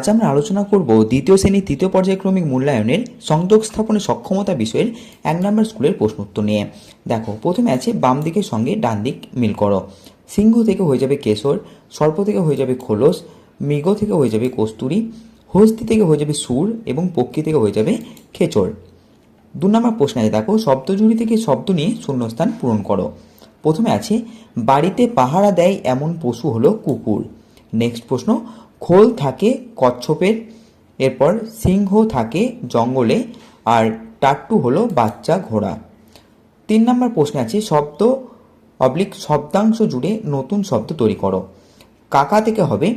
আজ আমরা আলোচনা করব দ্বিতীয় শ্রেণির তৃতীয় পর্যায়ক্রমিক মূল্যায়নের সংযোগ স্থাপনের সক্ষমতা বিষয়ের এক নম্বর স্কুলের প্রশ্ন উত্তর নিয়ে। দেখো, প্রথমে আছে বাম দিকের সঙ্গে ডান দিক মিল করো। সিংহ থেকে হয়ে যাবে কেশর, সর্প থেকে হয়ে যাবে খোলস, মৃগ থেকে হয়ে যাবে কস্তুরী, হস্তি থেকে হয়ে যাবে সুর এবং পক্ষী থেকে হয়ে যাবে খেচর। দু নম্বর প্রশ্ন আছে, দেখো শব্দজুড়ি থেকে শব্দ নিয়ে শূন্যস্থান পূরণ করো। প্রথমে আছে, বাড়িতে পাহারা দেয় এমন পশু হলো কুকুর। নেক্সট প্রশ্ন খোল থাকে কচ্ছপের, এরপর সিংহ থাকে জঙ্গলে, আর টাট্টু হলো বাচ্চা ঘোড়া। তিন নম্বর প্রশ্নে আছে, শব্দ অবলিক শব্দাংশ জুড়ে নতুন শব্দ তৈরি করো। কাকা থেকে হবে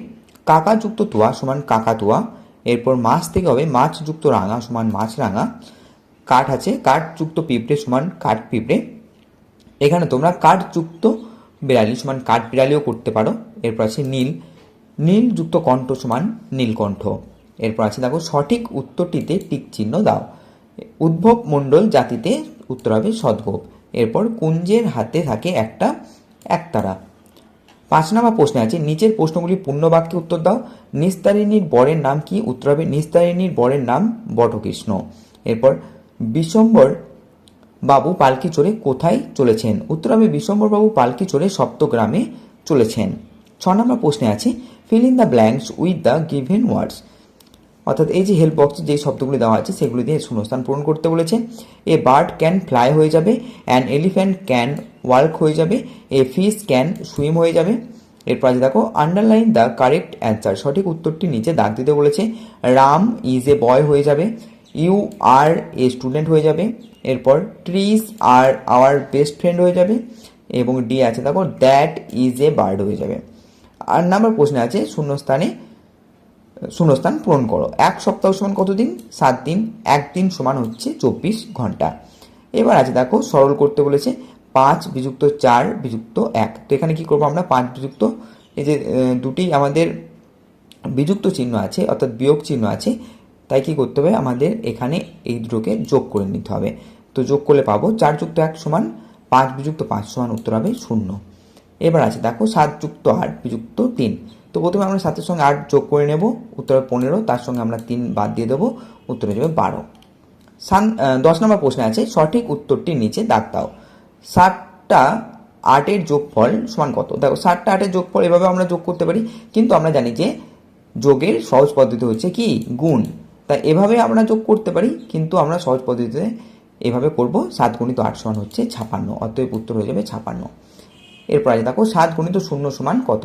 কাকা যুক্ত তোয়া সমান কাকাতুয়া এরপর মাছ থেকে হবে মাছ যুক্ত রাঙা সমান মাছ রাঙা, কাঠ আছে কাঠ যুক্ত পিঁপড়ে সমান কাঠ পিঁপড়ে, এখানে তোমরা কাঠ যুক্ত বিড়ালি সমান কাঠ বিড়ালিও করতে পারো, এরপর আছে নীল নীল যুক্ত কণ্ঠ সমান নীলকণ্ঠ। এরপর আছে দেখো, সঠিক উত্তরটিতে টিক চিহ্ন দাও। উদ্ভব মণ্ডল জাতিতে উত্তর হবে সদ্গোপ। এরপর কুঞ্জের হাতে থাকে একটা একতারা। পাঁচ নম্বর প্রশ্নে আছে, নিচের প্রশ্নগুলি পূর্ণ বাক্যে উত্তর দাও। নিস্তারিণীর বরের নাম কি? উত্তর হবে নিস্তারিণীর বরের নাম বটকৃষ্ণ। এরপর বিশ্বম্বর বাবু পালকি চড়ে কোথায় চলেছেন? উত্তর হবে বিশ্বম্বর বাবু পালকি চড়ে সপ্তগ্রামে চলেছেন। ছ নম্বর প্রশ্নে আছে fill in the blanks with the given words অর্থাৎ এই যে হেল্প বক্সে যে শব্দগুলি দেওয়া আছে, সেগুলি দিয়ে শূন্যস্থান পূরণ করতে বলেছে। এ বার্ড ক্যান ফ্লাই হয়ে যাবে অ্যান এলিফ্যান্ট ক্যান ওয়ার্ক হয়ে যাবে এ ফিস ক্যান সুইম হয়ে যাবে। এরপর আছে দেখো আন্ডারলাইন দ্য কারেক্ট অ্যান্সার সঠিক উত্তরটি নিচে দাগ দিতে বলেছে। রাম ইজ এ বয় হয়ে যাবে ইউ আর এ স্টুডেন্ট হয়ে যাবে। এরপর trees are our best friend হয়ে যাবে, এবং ডি আছে দেখো দ্যাট ইজ এ বার্ড হয়ে যাবে। আর নাম্বার প্রশ্নে আছে শূন্যস্থানে, শূন্যস্থান পূরণ করো। এক সপ্তাহ সমান কতদিন? সাত দিন। একদিন সমান হচ্ছে চব্বিশ ঘণ্টা। এবার আছে দেখো, সরল করতে বলেছে, পাঁচ বিযুক্ত চার বিযুক্ত এক। তো এখানে কি করব আমরা? পাঁচ বিযুক্ত। এই যে দুটি আমাদের বিযুক্ত চিহ্ন আছে, অর্থাৎ বিয়োগ চিহ্ন আছে, তাই কি করতে হবে? আমাদের এখানে এই দুটোকে যোগ করে নিতে হবে। তো যোগ করলে পাবো চার যুক্ত এক সমান পাঁচ বিযুক্ত পাঁচ সমান উত্তর হবে শূন্য। এবার আছে, দেখো সাত যুক্ত আট বিযুক্ত তিন। তো প্রথমে আমরা সাতের সঙ্গে আট যোগ করে নেব, উত্তর পনেরো, তার সঙ্গে আমরা তিন বাদ দিয়ে দেবো, উত্তর যাবে বারো। সান দশ নম্বর প্রশ্নে আছে, সঠিক উত্তরটির নিচে দাগ দাও। ষাটটা আটের যোগফল সমান কত? দেখো ষাটটা আটের যোগফল এভাবে আমরা যোগ করতে পারি, কিন্তু আমরা জানি যে যোগের সহজ পদ্ধতি হচ্ছে কি? গুণ। তাই এভাবে আমরা যোগ করতে পারি, কিন্তু আমরা সহজ পদ্ধতিতে এভাবে করব, সাত গুণিত আট সমান হচ্ছে ছাপান্ন, অতএব উত্তর হয়ে যাবে ছাপান্ন। এরপর আছে দেখো সাত গুণিত শূন্য সমান কত?